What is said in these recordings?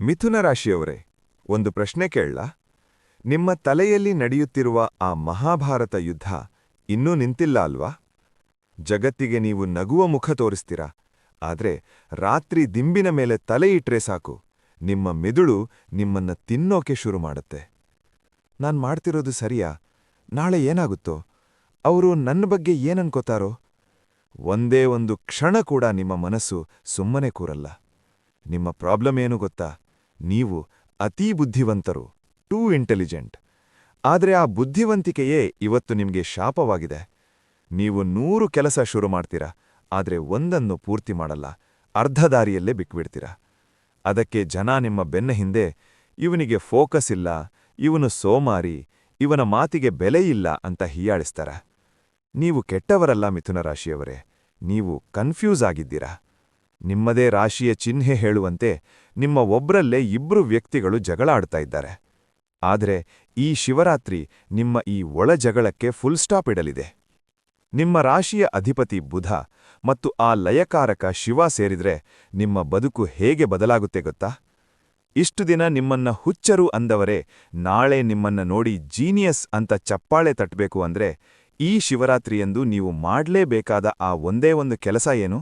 ಮಿಥುನ ರಾಶಿಯವರೇ, ಒಂದು ಪ್ರಶ್ನೆ ಕೇಳಲ? ನಿಮ್ಮ ತಲೆಯಲ್ಲಿ ನಡೆಯುತ್ತಿರುವ ಆ ಮಹಾಭಾರತ ಯುದ್ಧ ಇನ್ನೂ ನಿಂತಿಲ್ಲ ಅಲ್ವಾ? ಜಗತ್ತಿಗೆ ನೀವು ನಗುವ ಮುಖ ತೋರಿಸ್ತೀರ? ಆದ್ರೆ ರಾತ್ರಿ ದಿಂಬಿನ ಮೇಲೆ ತಲೆ ಇಟ್ರೆ ಸಾಕು. ನಿಮ್ಮ ಮೆದುಳು ನಿಮ್ಮನ್ನ ತಿನ್ನೋಕೆ ಶುರು ಮಾಡುತ್ತೆ. ನಾನು ಮಾಡ್ತಿರೋದು ಸರಿಯಾ? ನಾಳೆ ಏನಾಗುತ್ತೋ? ಅವರು ನನ್ನ ಬಗ್ಗೆ ಏನನ್ಕೋತಾರೋ? ಒಂದೇ ಒಂದು ಕ್ಷಣ ಕೂಡ ನಿಮ್ಮ ಮನಸ್ಸು ಸುಮ್ಮನೆ ಕೂರಲ್ಲ. ನಿಮ್ಮ ಪ್ರಾಬ್ಲಮ್ ಏನು ಗೊತ್ತಾ? ನೀವು ಅತೀ ಬುದ್ಧಿವಂತರು, ಟೂ ಇಂಟೆಲಿಜೆಂಟ್. ಆದರೆ ಆ ಬುದ್ಧಿವಂತಿಕೆಯೇ ಇವತ್ತು ನಿಮಗೆ ಶಾಪವಾಗಿದೆ. ನೀವು ನೂರು ಕೆಲಸ ಶುರು ಮಾಡ್ತೀರಾ, ಆದರೆ ಒಂದನ್ನು ಪೂರ್ತಿ ಮಾಡಲ್ಲ, ಅರ್ಧ ದಾರಿಯಲ್ಲೇ ಬಿಕ್ಬಿಡ್ತೀರಾ. ಅದಕ್ಕೆ ಜನ ನಿಮ್ಮ ಬೆನ್ನ ಹಿಂದೆ, ಇವನಿಗೆ ಫೋಕಸ್ ಇಲ್ಲ, ಇವನು ಸೋಮಾರಿ, ಇವನ ಮಾತಿಗೆ ಬೆಲೆ ಇಲ್ಲ ಅಂತ ಹೀಯಾಳಿಸ್ತಾರ. ನೀವು ಕೆಟ್ಟವರಲ್ಲ ಮಿಥುನ ರಾಶಿಯವರೇ ನೀವು ಕನ್ಫ್ಯೂಸ್ ಆಗಿದ್ದೀರಾ. ನಿಮ್ಮದೇ ರಾಶಿಯ ಚಿಹ್ನೆ ಹೇಳುವಂತೆ ನಿಮ್ಮ ಒಬ್ರಲ್ಲೇ ಇಬ್ಬರು ವ್ಯಕ್ತಿಗಳು ಜಗಳಾಡ್ತಾ ಇದ್ದಾರೆ. ಆದರೆ ಈ ಶಿವರಾತ್ರಿ ನಿಮ್ಮ ಈ ಒಳ ಜಗಳಕ್ಕೆ ಫುಲ್ ಸ್ಟಾಪ್ ಇಡಲಿದೆ. ನಿಮ್ಮ ರಾಶಿಯ ಅಧಿಪತಿ ಬುಧ ಮತ್ತು ಆ ಲಯಕಾರಕ ಶಿವ ಸೇರಿದ್ರೆ ನಿಮ್ಮ ಬದುಕು ಹೇಗೆ ಬದಲಾಗುತ್ತೆ ಗೊತ್ತಾ? ಇಷ್ಟು ದಿನ ನಿಮ್ಮನ್ನ ಹುಚ್ಚರು ಅಂದವರೇ ನಾಳೆ ನಿಮ್ಮನ್ನ ನೋಡಿ ಜೀನಿಯಸ್ ಅಂತ ಚಪ್ಪಾಳೆ ತಟ್ಟಬೇಕು ಅಂದ್ರೆ ಈ ಶಿವರಾತ್ರಿಯಂದು ನೀವು ಮಾಡಲೇಬೇಕಾದ ಆ ಒಂದೇ ಒಂದು ಕೆಲಸ ಏನು?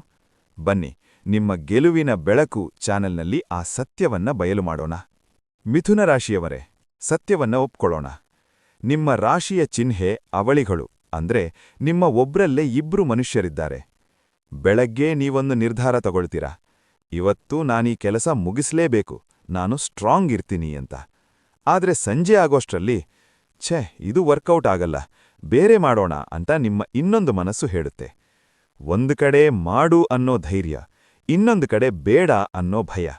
ಬನ್ನಿ ನಿಮ್ಮ ಗೆಲುವಿನ ಬೆಳಕು ಚಾನೆಲ್ನಲ್ಲಿ ಆ ಸತ್ಯವನ್ನ ಬಯಲು ಮಾಡೋಣ. ಮಿಥುನ ರಾಶಿಯವರೇ, ಸತ್ಯವನ್ನ ಒಪ್ಕೊಳ್ಳೋಣ. ನಿಮ್ಮ ರಾಶಿಯ ಚಿಹ್ನೆ ಅವಳಿಗಳು, ಅಂದ್ರೆ ನಿಮ್ಮ ಒಬ್ರಲ್ಲೇ ಇಬ್ರು ಮನುಷ್ಯರಿದ್ದಾರೆ. ಬೆಳಗ್ಗೆ ನೀವೊಂದು ನಿರ್ಧಾರ ತಗೊಳ್ತೀರಾ? ಇವತ್ತು ನಾನೀ ಕೆಲಸ ಮುಗಿಸ್ಲೇಬೇಕು, ನಾನು ಸ್ಟ್ರಾಂಗ್ ಇರ್ತೀನಿ ಅಂತ. ಆದ್ರೆ ಸಂಜೆ ಆಗೋಷ್ಟರಲ್ಲಿ, ಛೆ, ಇದು ವರ್ಕೌಟ್ ಆಗಲ್ಲ, ಬೇರೆ ಮಾಡೋಣ ಅಂತ ನಿಮ್ಮ ಇನ್ನೊಂದು ಮನಸ್ಸು ಹೇಳುತ್ತೆ. ಒಂದು ಕಡೆ ಮಾಡು ಅನ್ನೋ ಧೈರ್ಯ ಇನ್ನೊಂದು ಕಡೆ ಬೇಡ ಅನ್ನೋ ಭಯ.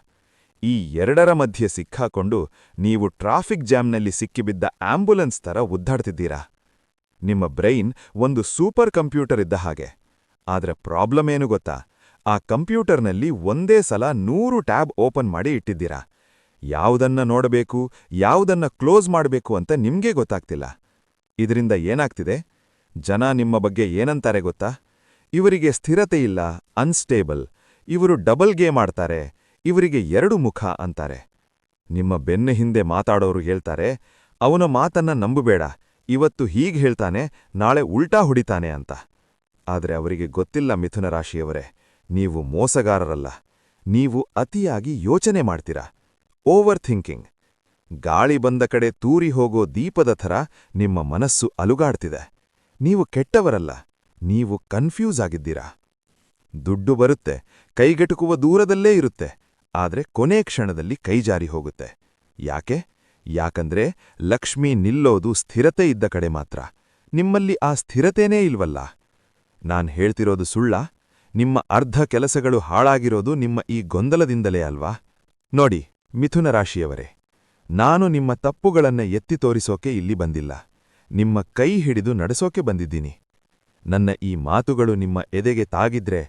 ಈ ಎರಡರ ಮಧ್ಯೆ ಸಿಕ್ಕಾಕೊಂಡು ನೀವು ಟ್ರಾಫಿಕ್ ಜಾಮ್ನಲ್ಲಿ ಸಿಕ್ಕಿಬಿದ್ದ ಆಂಬ್ಯುಲೆನ್ಸ್ ಥರ ಉದ್ದಾಡ್ತಿದ್ದೀರಾ? ನಿಮ್ಮ ಬ್ರೈನ್ ಒಂದು ಸೂಪರ್ ಕಂಪ್ಯೂಟರ್ ಇದ್ದ ಹಾಗೆ. ಆದರೆ ಪ್ರಾಬ್ಲಮ್ ಏನು ಗೊತ್ತಾ? ಆ ಕಂಪ್ಯೂಟರ್ನಲ್ಲಿ ಒಂದೇ ಸಲ ನೂರು ಟ್ಯಾಬ್ ಓಪನ್ ಮಾಡಿ ಇಟ್ಟಿದ್ದೀರಾ? ಯಾವುದನ್ನ ನೋಡಬೇಕು, ಯಾವುದನ್ನ ಕ್ಲೋಸ್ ಮಾಡಬೇಕು ಅಂತ ನಿಮ್ಗೇ ಗೊತ್ತಾಗ್ತಿಲ್ಲ. ಇದರಿಂದ ಏನಾಗ್ತಿದೆ? ಜನ ನಿಮ್ಮ ಬಗ್ಗೆ ಏನಂತಾರೆ ಗೊತ್ತಾ? ಇವರಿಗೆ ಸ್ಥಿರತೆ ಇಲ್ಲ, ಅನ್ಸ್ಟೇಬಲ್. ಇವರು ಡಬಲ್ ಗೇಮ್ ಆಡ್ತಾರೆ ಇವರಿಗೆ ಎರಡು ಮುಖ ಅಂತಾರೆ. ನಿಮ್ಮ ಬೆನ್ನ ಹಿಂದೆ ಮಾತಾಡೋರು ಹೇಳ್ತಾರೆ, ಅವನ ಮಾತನ್ನ ನಂಬಬೇಡ, ಇವತ್ತು ಹೀಗೆ ಹೇಳ್ತಾನೆ, ನಾಳೆ ಉಲ್ಟಾ ಹೊಡಿತಾನೆ ಅಂತ. ಆದರೆ ಅವರಿಗೆ ಗೊತ್ತಿಲ್ಲ ಮಿಥುನ ರಾಶಿಯವರೇ, ನೀವು ಮೋಸಗಾರರಲ್ಲ, ನೀವು ಅತಿಯಾಗಿ ಯೋಚನೆ ಮಾಡ್ತೀರ, ಓವರ್ ಥಿಂಕಿಂಗ್. ಗಾಳಿ ಬಂದ ಕಡೆ ತೂರಿ ಹೋಗೋ ದೀಪದ ಥರ ನಿಮ್ಮ ಮನಸ್ಸು ಅಲುಗಾಡ್ತಿದೆ. ನೀವು ಕೆಟ್ಟವರಲ್ಲ, ನೀವು ಕನ್ಫ್ಯೂಸ್ ಆಗಿದ್ದೀರಾ. ದುಡ್ಡು ಬರುತ್ತೆ, ಕೈಗೆಟುಕುವ ದೂರದಲ್ಲೇ ಇರುತ್ತೆ, ಆದರೆ ಕೊನೆ ಕ್ಷಣದಲ್ಲಿ ಕೈಜಾರಿ ಹೋಗುತ್ತೆ. ಯಾಕೆ? ಯಾಕಂದ್ರೆ ಲಕ್ಷ್ಮಿ ನಿಲ್ಲೋದು ಸ್ಥಿರತೆ ಇದ್ದ ಕಡೆ ಮಾತ್ರ. ನಿಮ್ಮಲ್ಲಿ ಆ ಸ್ಥಿರತೆನೇ ಇಲ್ವಲ್ಲ? ನಾನ್ ಹೇಳ್ತಿರೋದು ಸುಳ್ಳ? ನಿಮ್ಮ ಅರ್ಧ ಕೆಲಸಗಳು ಹಾಳಾಗಿರೋದು ನಿಮ್ಮ ಈ ಗೊಂದಲದಿಂದಲೇ ಅಲ್ವಾ? ನೋಡಿ, ಮಿಥುನ ರಾಶಿಯವರೇ, ನಾನು ನಿಮ್ಮ ತಪ್ಪುಗಳನ್ನ ಎತ್ತಿ ತೋರಿಸೋಕೆ ಇಲ್ಲಿ ಬಂದಿಲ್ಲ. ನಿಮ್ಮ ಕೈ ಹಿಡಿದು ನಡೆಸೋಕೆ ಬಂದಿದ್ದೀನಿ. ನನ್ನ ಈ ಮಾತುಗಳು ನಿಮ್ಮ ಎದೆಗೆ ತಾಗಿದ್ರೆ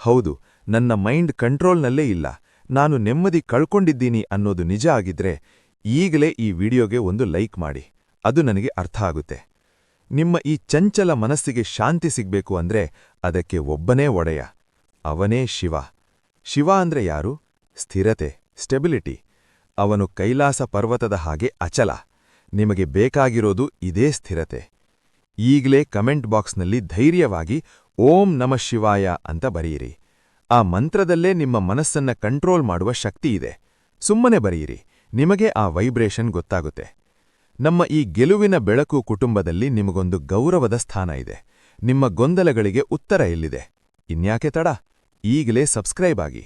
ಹೌದು, ನನ್ನ ಮೈಂಡ್ ಕಂಟ್ರೋಲ್ನಲ್ಲೇ ಇಲ್ಲ. ನಾನು ನೆಮ್ಮದಿ ಕಳ್ಕೊಂಡಿದ್ದೀನಿ ಅನ್ನೋದು ನಿಜ ಆಗಿದ್ರೆ ಈಗಲೇ ಈ ವಿಡಿಯೋಗೆ ಒಂದು ಲೈಕ್ ಮಾಡಿ. ಅದು ನನಗೆ ಅರ್ಥ ಆಗುತ್ತೆ. ನಿಮ್ಮ ಈ ಚಂಚಲ ಮನಸ್ಸಿಗೆ ಶಾಂತಿ ಸಿಗ್ಬೇಕು ಅಂದ್ರೆ ಅದಕ್ಕೆ ಒಬ್ಬನೇ ಒಡೆಯ. ಅವನೇ ಶಿವ. ಶಿವ ಅಂದ್ರೆ ಯಾರು? ಸ್ಥಿರತೆ, ಸ್ಟೆಬಿಲಿಟಿ. ಅವನು ಕೈಲಾಸ ಪರ್ವತದ ಹಾಗೆ ಅಚಲ. ನಿಮಗೆ ಬೇಕಾಗಿರೋದು ಇದೇ ಸ್ಥಿರತೆ. ಈಗಲೇ ಕಮೆಂಟ್ ಬಾಕ್ಸ್ನಲ್ಲಿ ಧೈರ್ಯವಾಗಿ ಓಂ ನಮಃ ಶಿವಾಯ ಅಂತ ಬರೆಯಿರಿ. ಆ ಮಂತ್ರದಲ್ಲೇ ನಿಮ್ಮ ಮನಸ್ಸನ್ನ ಕಂಟ್ರೋಲ್ ಮಾಡುವ ಶಕ್ತಿ ಇದೆ. ಸುಮ್ಮನೆ ಬರೆಯಿರಿ. ನಿಮಗೆ ಆ ವೈಬ್ರೇಷನ್ ಗೊತ್ತಾಗುತ್ತೆ. ನಮ್ಮ ಈ ಗೆಲುವಿನ ಬೆಳಕು ಕುಟುಂಬದಲ್ಲಿ ನಿಮಗೊಂದು ಗೌರವದ ಸ್ಥಾನ ಇದೆ. ನಿಮ್ಮ ಗೊಂದಲಗಳಿಗೆ ಉತ್ತರ ಎಲ್ಲಿದೆ? ಇನ್ಯಾಕೆ ತಡ? ಈಗಲೇ ಸಬ್ಸ್ಕ್ರೈಬ್ ಆಗಿ.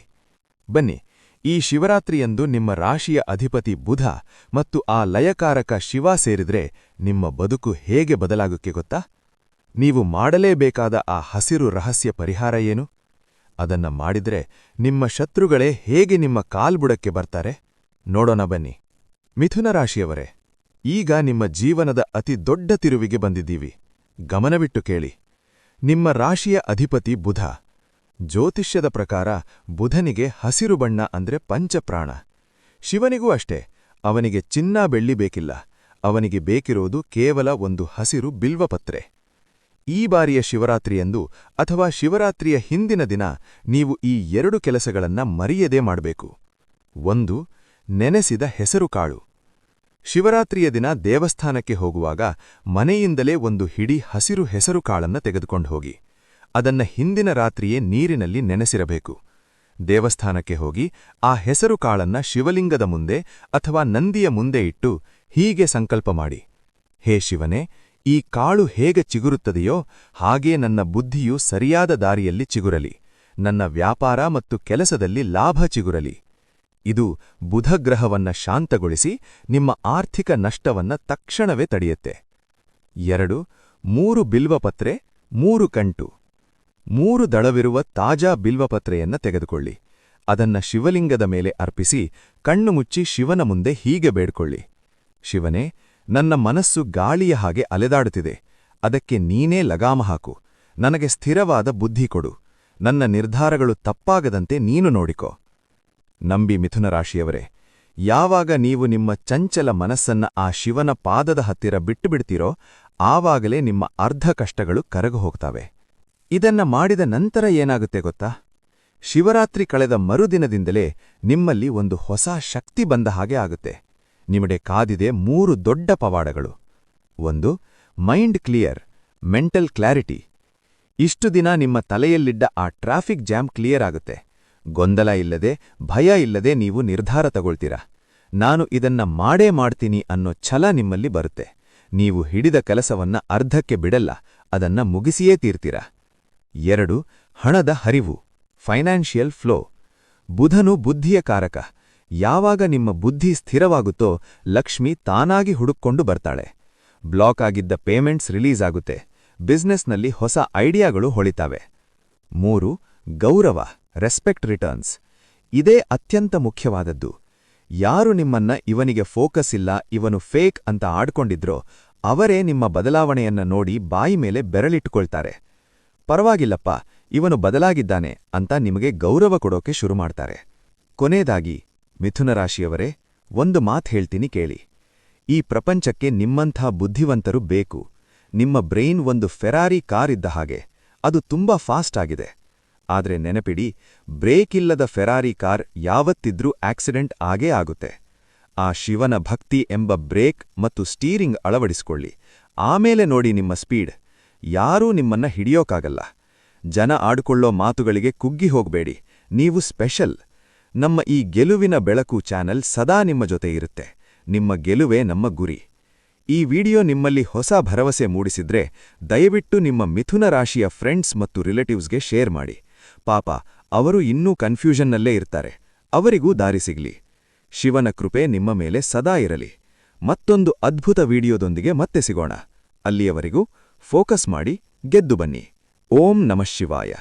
ಬನ್ನಿ. ಈ ಶಿವರಾತ್ರಿಯಂದು ನಿಮ್ಮ ರಾಶಿಯ ಅಧಿಪತಿ ಬುಧ ಮತ್ತು ಆ ಲಯಕಾರಕ ಶಿವ ಸೇರಿದ್ರೆ ನಿಮ್ಮ ಬದುಕು ಹೇಗೆ ಬದಲಾಗುತ್ತೆ ಗೊತ್ತಾ? ನೀವು ಮಾಡಲೇಬೇಕಾದ ಆ ಹಸಿರು ರಹಸ್ಯ ಪರಿಹಾರ ಏನು? ಅದನ್ನ ಮಾಡಿದ್ರೆ ನಿಮ್ಮ ಶತ್ರುಗಳೇ ಹೇಗೆ ನಿಮ್ಮ ಕಾಲ್ಬುಡಕ್ಕೆ ಬರ್ತಾರೆ? ನೋಡೋಣ ಬನ್ನಿ. ಮಿಥುನ ರಾಶಿಯವರೇ, ಈಗ ನಿಮ್ಮ ಜೀವನದ ಅತಿ ದೊಡ್ಡ ತಿರುವಿಗೆ ಬಂದಿದ್ದೀವಿ. ಗಮನವಿಟ್ಟು ಕೇಳಿ. ನಿಮ್ಮ ರಾಶಿಯ ಅಧಿಪತಿ ಬುಧ. ಜ್ಯೋತಿಷ್ಯದ ಪ್ರಕಾರ ಬುಧನಿಗೆ ಹಸಿರು ಬಣ್ಣ ಅಂದ್ರೆ ಪಂಚಪ್ರಾಣ. ಶಿವನಿಗೂ ಅಷ್ಟೇ, ಅವನಿಗೆ ಚಿನ್ನ ಬೆಳ್ಳಿ ಬೇಕಿಲ್ಲ. ಅವನಿಗೆ ಬೇಕಿರೋದು ಕೇವಲ ಒಂದು ಹಸಿರು ಬಿಲ್ವಪತ್ರೆ. ಈ ಬಾರಿಯ ಶಿವರಾತ್ರಿಯಂದು ಅಥವಾ ಶಿವರಾತ್ರಿಯ ಹಿಂದಿನ ದಿನ ನೀವು ಈ ಎರಡು ಕೆಲಸಗಳನ್ನ ಮರೆಯದೇ ಮಾಡಬೇಕು. ಒಂದು, ನೆನೆಸಿದ ಹೆಸರುಕಾಳು ಶಿವರಾತ್ರಿಯ ದಿನ ದೇವಸ್ಥಾನಕ್ಕೆ ಹೋಗುವಾಗ ಮನೆಯಿಂದಲೇ ಒಂದು ಹಿಡಿ ಹಸಿರು ಹೆಸರುಕಾಳನ್ನ ತೆಗೆದುಕೊಂಡು ಹೋಗಿ. ಅದನ್ನ ಹಿಂದಿನ ರಾತ್ರಿಯೇ ನೀರಿನಲ್ಲಿ ನೆನೆಸಿರಬೇಕು. ದೇವಸ್ಥಾನಕ್ಕೆ ಹೋಗಿ ಆ ಹೆಸರುಕಾಳನ್ನ ಶಿವಲಿಂಗದ ಮುಂದೆ ಅಥವಾ ನಂದಿಯ ಮುಂದೆ ಇಟ್ಟು ಹೀಗೆ ಸಂಕಲ್ಪ ಮಾಡಿ. ಹೇ ಶಿವನೇ ಈ ಕಾಳು ಹೇಗೆ ಚಿಗುರುತ್ತದೆಯೋ ಹಾಗೇ ನನ್ನ ಬುದ್ಧಿಯು ಸರಿಯಾದ ದಾರಿಯಲ್ಲಿ ಚಿಗುರಲಿ. ನನ್ನ ವ್ಯಾಪಾರ ಮತ್ತು ಕೆಲಸದಲ್ಲಿ ಲಾಭ ಚಿಗುರಲಿ. ಇದು ಬುಧಗ್ರಹವನ್ನ ಶಾಂತಗೊಳಿಸಿ ನಿಮ್ಮ ಆರ್ಥಿಕ ನಷ್ಟವನ್ನ ತಕ್ಷಣವೇ ತಡೆಯುತ್ತೆ. ಎರಡು, ಮೂರು ಬಿಲ್ವಪತ್ರೆ, ಮೂರು ಕಂಟು. ಮೂರು ದಳವಿರುವ ತಾಜಾ ಬಿಲ್ವಪತ್ರೆಯನ್ನ ತೆಗೆದುಕೊಳ್ಳಿ. ಅದನ್ನ ಶಿವಲಿಂಗದ ಮೇಲೆ ಅರ್ಪಿಸಿ ಕಣ್ಣು ಮುಚ್ಚಿ ಶಿವನ ಮುಂದೆ ಹೀಗೆ ಬೇಡ್ಕೊಳ್ಳಿ. ಶಿವನೇ ನನ್ನ ಮನಸ್ಸು ಗಾಳಿಯ ಹಾಗೆ ಅಲೆದಾಡುತ್ತಿದೆ. ಅದಕ್ಕೆ ನೀನೇ ಲಗಾಮ ಹಾಕು. ನನಗೆ ಸ್ಥಿರವಾದ ಬುದ್ಧಿ ಕೊಡು. ನನ್ನ ನಿರ್ಧಾರಗಳು ತಪ್ಪಾಗದಂತೆ ನೀನು ನೋಡಿಕೊ. ನಂಬಿ ಮಿಥುನ ರಾಶಿಯವರೇ ಯಾವಾಗ ನೀವು ನಿಮ್ಮ ಚಂಚಲ ಮನಸ್ಸನ್ನ ಆ ಶಿವನ ಪಾದದ ಹತ್ತಿರ ಬಿಟ್ಟುಬಿಡ್ತೀರೋ, ಆವಾಗಲೇ ನಿಮ್ಮ ಅರ್ಧ ಕಷ್ಟಗಳು ಕರಗು ಹೋಗ್ತಾವೆ. ಇದನ್ನ ಮಾಡಿದ ನಂತರ ಏನಾಗುತ್ತೆ ಗೊತ್ತಾ? ಶಿವರಾತ್ರಿ ಕಳೆದ ಮರುದಿನದಿಂದಲೇ ನಿಮ್ಮಲ್ಲಿ ಒಂದು ಹೊಸ ಶಕ್ತಿ ಬಂದ ಹಾಗೆ ಆಗುತ್ತೆ. ನಿಮಗೆ ಕಾದಿದೆ ಮೂರು ದೊಡ್ಡ ಪವಾಡಗಳು. ಒಂದು, ಮೈಂಡ್ ಕ್ಲಿಯರ್, ಮೆಂಟಲ್ ಕ್ಲಾರಿಟಿ. ಇಷ್ಟು ದಿನ ನಿಮ್ಮ ತಲೆಯಲ್ಲಿದ್ದ ಆ ಟ್ರಾಫಿಕ್ ಜಾಮ್ ಕ್ಲಿಯರ್ ಆಗುತ್ತೆ. ಗೊಂದಲ ಇಲ್ಲದೆ, ಭಯ ಇಲ್ಲದೆ ನೀವು ನಿರ್ಧಾರ ತಗೊಳ್ತೀರಾ? ನಾನು ಇದನ್ನ ಮಾಡೇ ಮಾಡ್ತೀನಿ ಅನ್ನೋ ಛಲ ನಿಮ್ಮಲ್ಲಿ ಬರುತ್ತೆ. ನೀವು ಹಿಡಿದ ಕೆಲಸವನ್ನ ಅರ್ಧಕ್ಕೆ ಬಿಡಲ್ಲ, ಅದನ್ನ ಮುಗಿಸಿಯೇ ತೀರ್ತೀರಾ? ಎರಡು, ಹಣದ ಹರಿವು, ಫೈನಾನ್ಷಿಯಲ್ ಫ್ಲೋ. ಬುಧನು ಬುದ್ಧಿಯ ಕಾರಕ. ಯಾವಾಗ ನಿಮ್ಮ ಬುದ್ಧಿ ಸ್ಥಿರವಾಗುತ್ತೋ ಲಕ್ಷ್ಮಿ ತಾನಾಗಿ ಹುಡುಕೊಂಡು ಬರ್ತಾಳೆ. ಬ್ಲಾಕ್ ಆಗಿದ್ದ ಪೇಮೆಂಟ್ಸ್ ರಿಲೀಸ್ ಆಗುತ್ತೆ. ಬಿಸ್ನೆಸ್ನಲ್ಲಿ ಹೊಸ ಐಡಿಯಾಗಳು ಹೊಳಿತಾವೆ. ಮೂರು, ಗೌರವ, ರೆಸ್ಪೆಕ್ಟ್ ರಿಟರ್ನ್ಸ್. ಇದೇ ಅತ್ಯಂತ ಮುಖ್ಯವಾದದ್ದು. ಯಾರು ನಿಮ್ಮನ್ನ ಇವನಿಗೆ ಫೋಕಸ್ ಇಲ್ಲ, ಇವನು ಫೇಕ್ ಅಂತ ಆಡ್ಕೊಂಡಿದ್ರೋ, ಅವರೇ ನಿಮ್ಮ ಬದಲಾವಣೆಯನ್ನ ನೋಡಿ ಬಾಯಿ ಮೇಲೆ ಬೆರಳಿಟ್ಟುಕೊಳ್ತಾರೆ. ಪರವಾಗಿಲ್ಲಪ್ಪ, ಇವನು ಬದಲಾಗಿದ್ದಾನೆ ಅಂತ ನಿಮಗೆ ಗೌರವ ಕೊಡೋಕೆ ಶುರು ಮಾಡ್ತಾರೆ. ಕೊನೆಯದಾಗಿ ಮಿಥುನ ರಾಶಿಯವರೇ ಒಂದು ಮಾತು ಹೇಳ್ತೀನಿ ಕೇಳಿ. ಈ ಪ್ರಪಂಚಕ್ಕೆ ನಿಮ್ಮಂಥ ಬುದ್ಧಿವಂತರು ಬೇಕು. ನಿಮ್ಮ ಬ್ರೈನ್ ಒಂದು ಫೆರಾರಿ ಕಾರ್ ಇದ್ದ ಹಾಗೆ. ಅದು ತುಂಬಾ ಫಾಸ್ಟ್ ಆಗಿದೆ. ಆದರೆ ನೆನಪಿಡಿ, ಬ್ರೇಕ್ ಇಲ್ಲದ ಫೆರಾರಿ ಕಾರ್ ಯಾವತ್ತಿದ್ರೂ ಆಕ್ಸಿಡೆಂಟ್ ಆಗೇ ಆಗುತ್ತೆ. ಆ ಶಿವನ ಭಕ್ತಿ ಎಂಬ ಬ್ರೇಕ್ ಮತ್ತು ಸ್ಟೀರಿಂಗ್ ಅಳವಡಿಸಿಕೊಳ್ಳಿ. ಆಮೇಲೆ ನೋಡಿ ನಿಮ್ಮ ಸ್ಪೀಡ್. ಯಾರೂ ನಿಮ್ಮನ್ನ ಹಿಡಿಯೋಕಾಗಲ್ಲ. ಜನ ಆಡ್ಕೊಳ್ಳೋ ಮಾತುಗಳಿಗೆ ಕುಗ್ಗಿ ಹೋಗಬೇಡಿ. ನೀವು ಸ್ಪೆಷಲ್. ನಮ್ಮ ಈ ಗೆಲುವಿನ ಬೆಳಕು ಚಾನೆಲ್ ಸದಾ ನಿಮ್ಮ ಜೊತೆ ಇರುತ್ತೆ. ನಿಮ್ಮ ಗೆಲುವೇ ನಮ್ಮ ಗುರಿ. ಈ ವಿಡಿಯೋ ನಿಮ್ಮಲ್ಲಿ ಹೊಸ ಭರವಸೆ ಮೂಡಿಸಿದ್ರೆ ದಯವಿಟ್ಟು ನಿಮ್ಮ ಮಿಥುನ ರಾಶಿಯ ಫ್ರೆಂಡ್ಸ್ ಮತ್ತು ರಿಲೇಟಿವ್ಸ್ಗೆ ಶೇರ್ ಮಾಡಿ. ಪಾಪ, ಅವರು ಇನ್ನೂ ಕನ್ಫ್ಯೂಷನ್ನಲ್ಲೇ ಇರ್ತಾರೆ. ಅವರಿಗೂ ದಾರಿ ಸಿಗ್ಲಿ. ಶಿವನ ಕೃಪೆ ನಿಮ್ಮ ಮೇಲೆ ಸದಾ ಇರಲಿ. ಮತ್ತೊಂದು ಅದ್ಭುತ ವಿಡಿಯೋದೊಂದಿಗೆ ಮತ್ತೆ ಸಿಗೋಣ. ಅಲ್ಲಿಯವರೆಗೂ ಫೋಕಸ್ ಮಾಡಿ ಗೆದ್ದು ಬನ್ನಿ. ಓಂ ನಮಃ ಶಿವಾಯ.